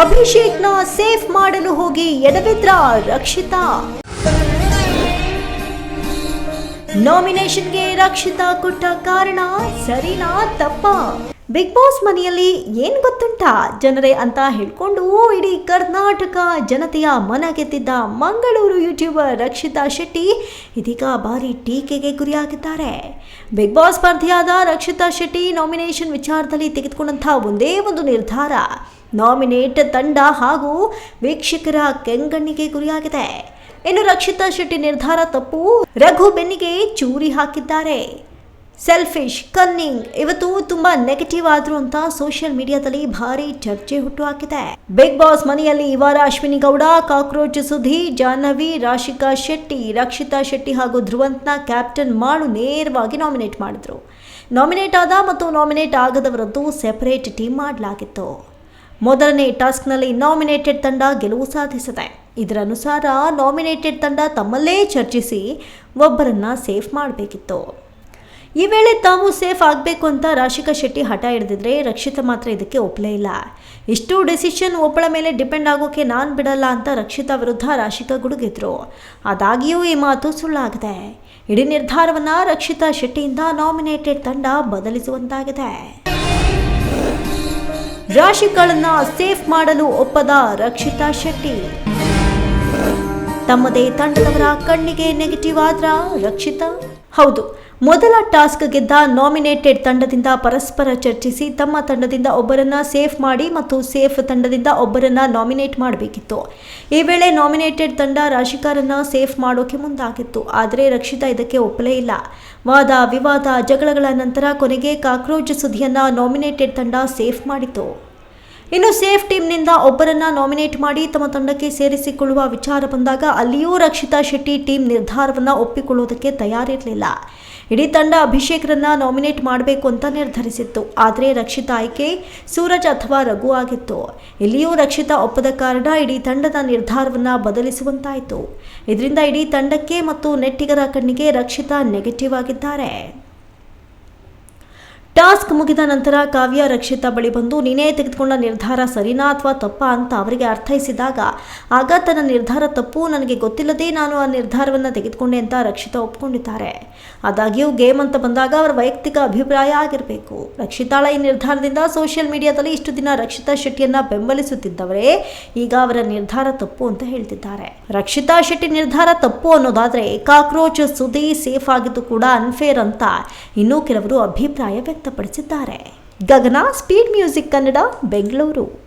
ಅಭಿಷೇಕ್ನ safe ಮಾಡಲು ಹೋಗಿ ಎಡವಿದ್ರ ರಕ್ಷಿತಾ. ನಾಮಿನೇಷನ್ಗೆ ರಕ್ಷಿತಾ ಕೊಟ್ಟ ಕಾರಣ ಸರಿನಾ ತಪ್ಪ. ಬಿಗ್ ಬಾಸ್ ಮನೆಯಲ್ಲಿ ಏನು ಗೊತ್ತುಂಟಾ? ಜನರೇ ಅಂತ ಹೇಳ್ಕೊಂಡು ಇಡೀ ಕರ್ನಾಟಕ ಜನತೆಯ ಮನ ಗೆದ್ದಿದ್ದ ಮಂಗಳೂರು ಯೂಟ್ಯೂಬರ್ ರಕ್ಷಿತಾ ಶೆಟ್ಟಿ ಇದೀಗ ಭಾರಿ ಟೀಕೆಗೆ ಗುರಿಯಾಗಿದ್ದಾರೆ. ಬಿಗ್ ಬಾಸ್ ಸ್ಪರ್ಧೆಯಾದ ರಕ್ಷಿತಾ ಶೆಟ್ಟಿ ನಾಮಿನೇಷನ್ ವಿಚಾರದಲ್ಲಿ ತೆಗೆದುಕೊಂಡಂತಹ ಒಂದೇ ಒಂದು ನಿರ್ಧಾರ. ನಾಮಿನೇಟ್ ತಂಡ ಹಾಗೂ ವೀಕ್ಷಕರ ಕೆಂಗಣ್ಣಿಗೆ ಗುರಿಯಾಗಿದೆ. ಇನ್ನು ರಕ್ಷಿತಾ ಶೆಟ್ಟಿ ನಿರ್ಧಾರ ತಪ್ಪು. ರಘು ಬೆನ್ನಿಗೆ ಚೂರಿ ಹಾಕಿದ್ದಾರೆ. ಸೆಲ್ಫಿಶ್ ಕನ್ನಿಂಗ್ ಇವತ್ತು ತುಂಬಾ ನೆಗೆಟಿವ್ ಆದ್ರು ಅಂತ ಸೋಷಿಯಲ್ ಮೀಡಿಯಾದಲ್ಲಿ ಭಾರಿ ಚರ್ಚೆ ಹುಟ್ಟು ಹಾಕಿದೆ. ಬಿಗ್ ಬಾಸ್ ಮನೆಯಲ್ಲಿ ಈ ವಾರ ಅಶ್ವಿನಿ ಗೌಡ, ಕಾಕ್ರೋಚ್ ಸುಧಿ, ಜಾಹ್ನವಿ, ರಾಶಿಕಾ ಶೆಟ್ಟಿ, ರಕ್ಷಿತಾ ಶೆಟ್ಟಿ ಹಾಗೂ ಧ್ರುವಂತ್ನ ಕ್ಯಾಪ್ಟನ್ ಮಾಡು ನೇರವಾಗಿ ನಾಮಿನೇಟ್ ಮಾಡಿದ್ರು. ನಾಮಿನೇಟ್ ಆದ ಮತ್ತು ನಾಮಿನೇಟ್ ಆಗದವರದ್ದು ಸೆಪರೇಟ್ ಟೀಮ್ ಮಾಡಲಾಗಿತ್ತು. ಮೊದಲನೇ ಟಾಸ್ಕ್ನಲ್ಲಿ ನಾಮಿನೇಟೆಡ್ ತಂಡ ಗೆಲುವು ಸಾಧಿಸಿದೆ. ಇದರ ಅನುಸಾರ ನಾಮಿನೇಟೆಡ್ ತಂಡ ತಮ್ಮಲ್ಲೇ ಚರ್ಚಿಸಿ ಒಬ್ಬರನ್ನ ಸೇಫ್ ಮಾಡಬೇಕಿತ್ತು. ಈ ವೇಳೆ ತಾವು ಸೇಫ್ ಆಗಬೇಕು ಅಂತ ರಾಶಿಕಾ ಶೆಟ್ಟಿ ಹಠ ಹಿಡಿದಿದ್ರೆ ರಕ್ಷಿತಾ ಮಾತ್ರ ಇದಕ್ಕೆ ಒಪ್ಪಲೇ ಇಲ್ಲ. ಇಷ್ಟು ಡಿಸಿಷನ್ ಒಬ್ಬಳ ಮೇಲೆ ಡಿಪೆಂಡ್ ಆಗೋಕೆ ನಾನು ಬಿಡಲ್ಲ ಅಂತ ರಕ್ಷಿತಾ ವಿರುದ್ಧ ರಾಶಿಕಾ ಗುಡುಗಿದ್ರು. ಅದಾಗಿಯೂ ಈ ಮಾತು ಸುಳ್ಳಾಗಿದೆ. ಇಡೀ ನಿರ್ಧಾರವನ್ನು ರಕ್ಷಿತಾ ಶೆಟ್ಟಿಯಿಂದ ನಾಮಿನೇಟೆಡ್ ತಂಡ ಬದಲಿಸುವಂತಾಗಿದೆ. ರಾಶಿಗಳನ್ನ ಸೇಫ್ ಮಾಡಲು ಒಪ್ಪದ ರಕ್ಷಿತಾ ಶೆಟ್ಟಿ. ತಮ್ಮದೇ ತಂಡದವರ ಕಣ್ಣಿಗೆ ನೆಗೆಟಿವ್ ಆದ್ರ ರಕ್ಷಿತಾ ಹೌದು, ಮೊದಲ ಟಾಸ್ಕ್ ಗೆದ್ದ ನಾಮಿನೇಟೆಡ್ ತಂಡದಿಂದ ಪರಸ್ಪರ ಚರ್ಚಿಸಿ ತಮ್ಮ ತಂಡದಿಂದ ಒಬ್ಬರನ್ನ ಸೇಫ್ ಮಾಡಿ ಮತ್ತು ಸೇಫ್ ತಂಡದಿಂದ ಒಬ್ಬರನ್ನ ನಾಮಿನೇಟ್ ಮಾಡಬೇಕಿತ್ತು. ಈ ವೇಳೆ ನಾಮಿನೇಟೆಡ್ ತಂಡ ರಾಶಿಕಾರನ್ನ ಸೇಫ್ ಮಾಡೋಕೆ ಮುಂದಾಗಿತ್ತು, ಆದರೆ ರಕ್ಷಿತಾ ಇದಕ್ಕೆ ಒಪ್ಪಲೇ ಇಲ್ಲ. ವಾದ, ವಿವಾದ, ಜಗಳಗಳ ನಂತರ ಕೊನೆಗೆ ಕಾಕ್ರೋಚ್ ಸುದ್ದಿಯನ್ನ ನಾಮಿನೇಟೆಡ್ ತಂಡ ಸೇಫ್ ಮಾಡಿತು ಇನ್ನು ಸೇಫ್ ಟೀಮ್ನಿಂದ ಒಬ್ಬರನ್ನ ನಾಮಿನೇಟ್ ಮಾಡಿ ತಮ್ಮ ತಂಡಕ್ಕೆ ಸೇರಿಸಿಕೊಳ್ಳುವ ವಿಚಾರ ಬಂದಾಗ ಅಲ್ಲಿಯೂ ರಕ್ಷಿತಾ ಶೆಟ್ಟಿ ಟೀಮ್ ನಿರ್ಧಾರವನ್ನು ಒಪ್ಪಿಕೊಳ್ಳುವುದಕ್ಕೆ ತಯಾರಿರಲಿಲ್ಲ. ಇಡೀ ತಂಡ ಅಭಿಷೇಕ್ರನ್ನ ನಾಮಿನೇಟ್ ಮಾಡಬೇಕು ಅಂತ ನಿರ್ಧರಿಸಿತ್ತು. ಆದರೆ ರಕ್ಷಿತಾ ಆಯ್ಕೆ ಸೂರಜ್ ಅಥವಾ ರಘು ಆಗಿತ್ತು. ಇಲ್ಲಿಯೂ ರಕ್ಷಿತಾ ಒಪ್ಪದ ಕಾರಣ ಇಡೀ ತಂಡದ ನಿರ್ಧಾರವನ್ನು ಬದಲಿಸುವಂತಾಯಿತು. ಇದರಿಂದ ಇಡೀ ತಂಡಕ್ಕೆ ಮತ್ತು ನೆಟ್ಟಿಗರ ಕಣ್ಣಿಗೆ ರಕ್ಷಿತಾ ನೆಗೆಟಿವ್ ಆಗಿದ್ದಾರೆ. ಟಾಸ್ಕ್ ಮುಗಿದ ನಂತರ ಕಾವ್ಯ ರಕ್ಷಿತಾ ಬಳಿ ಬಂದು ನೀನೇ ತೆಗೆದುಕೊಂಡ ನಿರ್ಧಾರ ಸರಿನಾ ಅಥವಾ ತಪ್ಪ ಅಂತ ಅವರಿಗೆ ಅರ್ಥೈಸಿದಾಗ, ಆಗ ತನ್ನ ನಿರ್ಧಾರ ತಪ್ಪು, ನನಗೆ ಗೊತ್ತಿಲ್ಲದೆ ನಾನು ಆ ನಿರ್ಧಾರವನ್ನು ತೆಗೆದುಕೊಂಡೆ ಅಂತ ರಕ್ಷಿತಾ ಒಪ್ಕೊಂಡಿದ್ದಾರೆ. ಆದಾಗ್ಯೂ ಗೇಮ್ ಅಂತ ಬಂದಾಗ ಅವರ ವೈಯಕ್ತಿಕ ಅಭಿಪ್ರಾಯ ಆಗಿರಬೇಕು. ರಕ್ಷಿತಾಳ ಈ ನಿರ್ಧಾರದಿಂದ ಸೋಷಿಯಲ್ ಮೀಡಿಯಾದಲ್ಲಿ ಇಷ್ಟು ದಿನ ರಕ್ಷಿತಾ ಶೆಟ್ಟಿಯನ್ನ ಬೆಂಬಲಿಸುತ್ತಿದ್ದವರೇ, ಈಗ ಅವರ ನಿರ್ಧಾರ ತಪ್ಪು ಅಂತ ಹೇಳ್ತಿದ್ದಾರೆ. ರಕ್ಷಿತಾ ಶೆಟ್ಟಿ ನಿರ್ಧಾರ ತಪ್ಪು ಅನ್ನೋದಾದ್ರೆ ಕಾಕ್ರೋಚ್ ಸುದೀ ಸೇಫ್ ಆಗಿದ್ದು ಕೂಡ ಅನ್ಫೇರ್ ಅಂತ ಇನ್ನೂ ಕೆಲವರು ಅಭಿಪ್ರಾಯ ವ್ಯಕ್ತಪಡಿಸಿದ್ದಾರೆ. Gagana speed music Kannada Bengaluru.